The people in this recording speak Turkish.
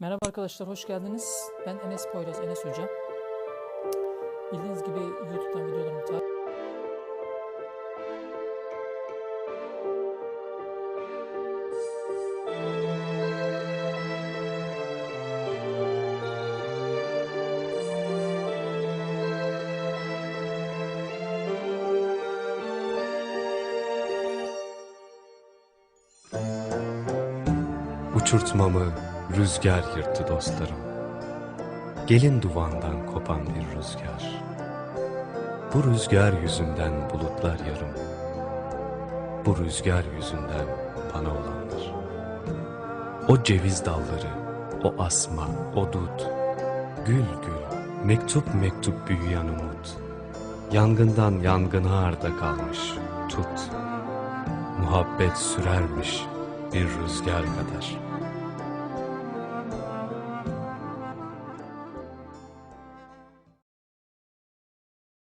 Merhaba arkadaşlar, hoş geldiniz. Ben Enes Poyraz, Enes Hoca. Bildiğiniz gibi YouTube'dan videolarımı takip Uçurtmamı rüzgar yırttı dostlarım. Gelin duvandan kopan bir rüzgar. Bu rüzgar yüzünden bulutlar yarım. Bu rüzgar yüzünden bana olanlar. O ceviz dalları, o asma, o dut. Gül gül, mektup mektup büyüyen umut. Yangından yangına arda kalmış, tut. Muhabbet sürermiş bir rüzgar kadar.